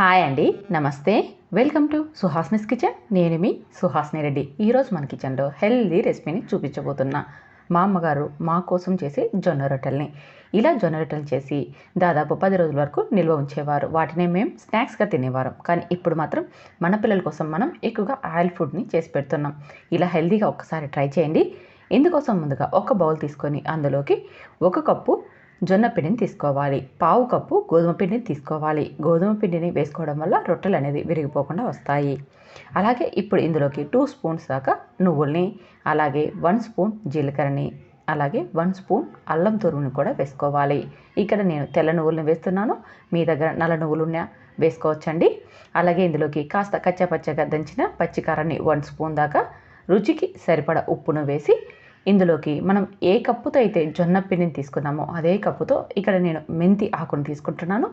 Hi అండి నమస్తే. Welcome to Suhasini's kitchen. నేను మీ సుహాస్ని రెడ్డి. ఈరోజు మన కిచెన్లో హెల్దీ రెసిపీని చూపించబోతున్నా. మా అమ్మగారు మా కోసం చేసే జొన్న రొట్టెల్ని. ఇలా జొన్న రొట్టెలు చేసి దాదాపు పది రోజుల వరకు నిల్వ ఉంచేవారు. వాటినే మేము స్నాక్స్గా తినేవారు. కానీ ఇప్పుడు మాత్రం మన పిల్లల కోసం మనం ఎక్కువగా ఆయిల్ ఫుడ్ని చేసి పెడుతున్నాం. ఇలా హెల్దీగా ఒక్కసారి ట్రై చేయండి. ఇందుకోసం ముందుగా ఒక బౌల్ తీసుకొని అందులోకి ఒక కప్పు జొన్న పిండిని తీసుకోవాలి. పావు కప్పు గోధుమ పిండిని తీసుకోవాలి. గోధుమ పిండిని వేసుకోవడం వల్ల రొట్టెలు అనేది విరిగిపోకుండా వస్తాయి. అలాగే ఇప్పుడు ఇందులోకి టూ స్పూన్స్ దాకా నువ్వుల్ని అలాగే వన్ స్పూన్ జీలకర్రని అలాగే వన్ స్పూన్ అల్లం తురుముని కూడా వేసుకోవాలి. ఇక్కడ నేను తెల్ల నువ్వులను వేస్తున్నాను. మీ దగ్గర నల్ల నువ్వులు ఉన్నా వేసుకోవచ్చండి. అలాగే ఇందులోకి కాస్త కచ్చపచ్చగా దంచిన పచ్చికారాన్ని వన్ స్పూన్ దాకా రుచికి సరిపడ ఉప్పును వేసి ఇందులోకి మనం ఏ కప్పుతో అయితే జొన్న పిండిని తీసుకున్నామో అదే కప్పుతో ఇక్కడ నేను మెంతి ఆకును తీసుకుంటున్నాను.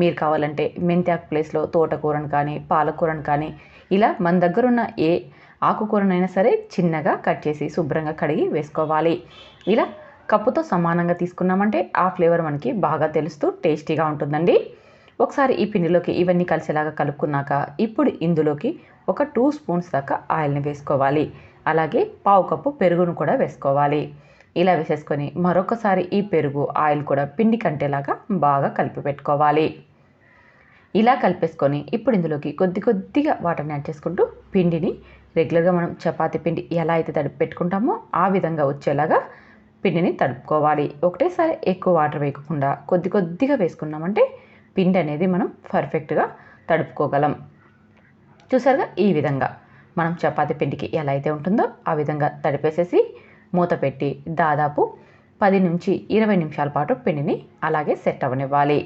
మీరు కావాలంటే మెంతి ఆకు ప్లేస్లో తోటకూరను కానీ పాలకూరను కానీ ఇలా మన దగ్గర ఉన్న ఏ ఆకుకూరనైనా సరే చిన్నగా కట్ చేసి శుభ్రంగా కడిగి వేసుకోవాలి. ఇలా కప్పుతో సమానంగా తీసుకున్నామంటే ఆ ఫ్లేవర్ మనకి బాగా తెలుస్తూ టేస్టీగా ఉంటుందండి. ఒకసారి ఈ పిండిలోకి ఇవన్నీ కలిసేలాగా కలుపుకున్నాక ఇప్పుడు ఇందులోకి ఒక టూ స్పూన్స్ దాకా ఆయిల్ని వేసుకోవాలి. అలాగే పావు కప్పు పెరుగును కూడా వేసుకోవాలి. ఇలా వేసేసుకొని మరొకసారి ఈ పెరుగు ఆయిల్ కూడా పిండి కంటేలాగా బాగా కలిపి పెట్టుకోవాలి. ఇలా కలిపేసుకొని ఇప్పుడు ఇందులోకి కొద్ది కొద్దిగా వాటర్ని యాడ్ చేసుకుంటూ పిండిని రెగ్యులర్గా మనం చపాతీ పిండి ఎలా అయితే తడిపి పెట్టుకుంటామో ఆ విధంగా వచ్చేలాగా పిండిని తడుపుకోవాలి. ఒకటేసారి ఎక్కువ వాటర్ వేయకుండా కొద్ది కొద్దిగా వేసుకున్నామంటే పిండి అనేది మనం పర్ఫెక్ట్గా తడుపుకోగలం. చూసారుగా ఈ విధంగా. మనం చపాతి పిండికి ఎలా అయితే ఉంటుందో ఆ విధంగా తడిపేసేసి మూత పెట్టి దాదాపు పది నుంచి ఇరవై నిమిషాల పాటు పిండిని అలాగే సెట్ అవ్వనివ్వాలి.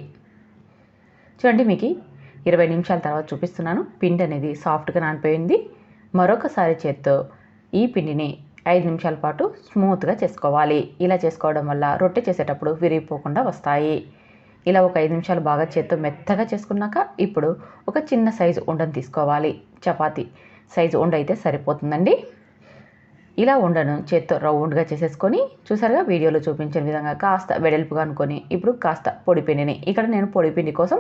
చూడండి మీకు ఇరవై నిమిషాల తర్వాత చూపిస్తున్నాను. పిండి అనేది సాఫ్ట్గా నానిపోయింది. మరొకసారి చేత్తో ఈ పిండిని ఐదు నిమిషాల పాటు స్మూత్గా చేసుకోవాలి. ఇలా చేసుకోవడం వల్ల రొట్టె చేసేటప్పుడు విరిగిపోకుండా వస్తాయి. ఇలా ఒక ఐదు నిమిషాలు బాగా చేత్తో మెత్తగా చేసుకున్నాక ఇప్పుడు ఒక చిన్న సైజు ఉండని తీసుకోవాలి. చపాతీ సైజు ఉండ అయితే సరిపోతుందండి. ఇలా ఉండను చేత్తో రౌండ్గా చేసేసుకొని చూసారుగా వీడియోలో చూపించిన విధంగా కాస్త వెడల్పుగా అనుకొని ఇప్పుడు కాస్త పొడిపిండిని ఇక్కడ నేను పొడి పిండి కోసం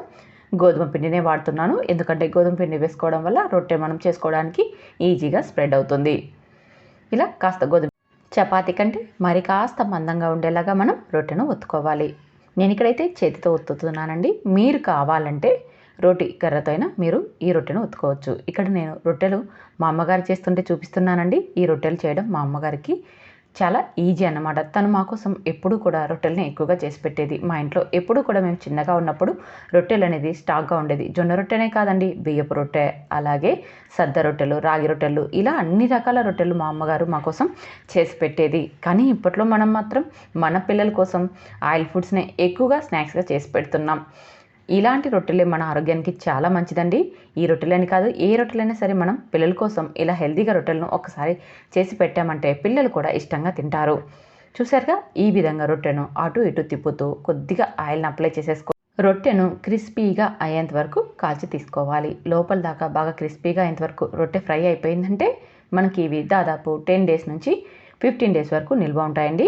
గోధుమ పిండినే వాడుతున్నాను. ఎందుకంటే గోధుమ పిండి వేసుకోవడం వల్ల రొట్టె మనం చేసుకోవడానికి ఈజీగా స్ప్రెడ్ అవుతుంది. ఇలా కాస్త గోధుమ చపాతీ కంటే మరి కాస్త మందంగా ఉండేలాగా మనం రొట్టెను ఒత్తుకోవాలి. నేను ఇక్కడైతే చేతితో ఒత్తుతున్నానండి. మీరు కావాలంటే రోటి కర్రతో అయినా మీరు ఈ రొట్టెను ఉతుకోవచ్చు ఇక్కడ నేను రొట్టెలు మా అమ్మగారు చేస్తుంటే చూపిస్తున్నానండి. ఈ రొట్టెలు చేయడం మా అమ్మగారికి చాలా ఈజీ అన్నమాట. తను మా కోసం ఎప్పుడు కూడా రొట్టెలని ఎక్కువగా చేసి పెట్టేది. మా ఇంట్లో ఎప్పుడు కూడా మేము చిన్నగా ఉన్నప్పుడు రొట్టెలు అనేది స్టాక్గా ఉండేది. జొన్న రొట్టెనే కాదండి బియ్యపు రొట్టె అలాగే సద్ద రొట్టెలు రాగి రొట్టెలు ఇలా అన్ని రకాల రొట్టెలు మా అమ్మగారు మా కోసం చేసి పెట్టేది. కానీ ఇప్పట్లో మనం మాత్రం మన పిల్లల కోసం ఆయిల్ ఫుడ్స్నే ఎక్కువగా స్నాక్స్గా చేసి పెడుతున్నాం. ఇలాంటి రొట్టెలే మన ఆరోగ్యానికి చాలా మంచిదండి. ఈ రొట్టెలని కాదు ఏ రొట్టెలైనా సరే మనం పిల్లల కోసం ఇలా హెల్తీగా రొట్టెలను ఒకసారి చేసి పెట్టామంటే పిల్లలు కూడా ఇష్టంగా తింటారు. చూసారుగా ఈ విధంగా రొట్టెను అటు ఇటు తిప్పుతూ కొద్దిగా ఆయిల్ని అప్లై చేసేసుకో. రొట్టెను క్రిస్పీగా అయ్యేంత వరకు కాల్చి తీసుకోవాలి. లోపల దాకా బాగా క్రిస్పీగా అయ్యేంత వరకు రొట్టె ఫ్రై అయిపోయిందంటే మనకి ఇవి దాదాపు టెన్ డేస్ నుంచి ఫిఫ్టీన్ డేస్ వరకు నిల్వ ఉంటాయండి.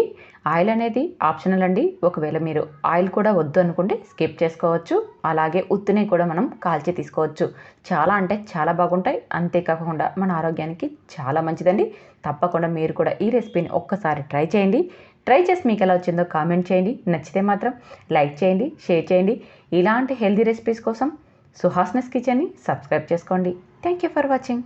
ఆయిల్ అనేది ఆప్షనల్ అండి. ఒకవేళ మీరు ఆయిల్ కూడా వద్దు అనుకుంటే స్కిప్ చేసుకోవచ్చు. అలాగే ఉత్తిని కూడా మనం కాల్చి తీసుకోవచ్చు. చాలా అంటే చాలా బాగుంటాయి. అంతేకాకుండా మన ఆరోగ్యానికి చాలా మంచిదండి. తప్పకుండా మీరు కూడా ఈ రెసిపీని ఒక్కసారి ట్రై చేయండి. ట్రై చేసి మీకు ఎలా వచ్చిందో కామెంట్ చేయండి. నచ్చితే మాత్రం లైక్ చేయండి షేర్ చేయండి. ఇలాంటి హెల్తీ రెసిపీస్ కోసం సుహాస్నెస్ కిచెన్ని సబ్స్క్రైబ్ చేసుకోండి. Thank you for watching.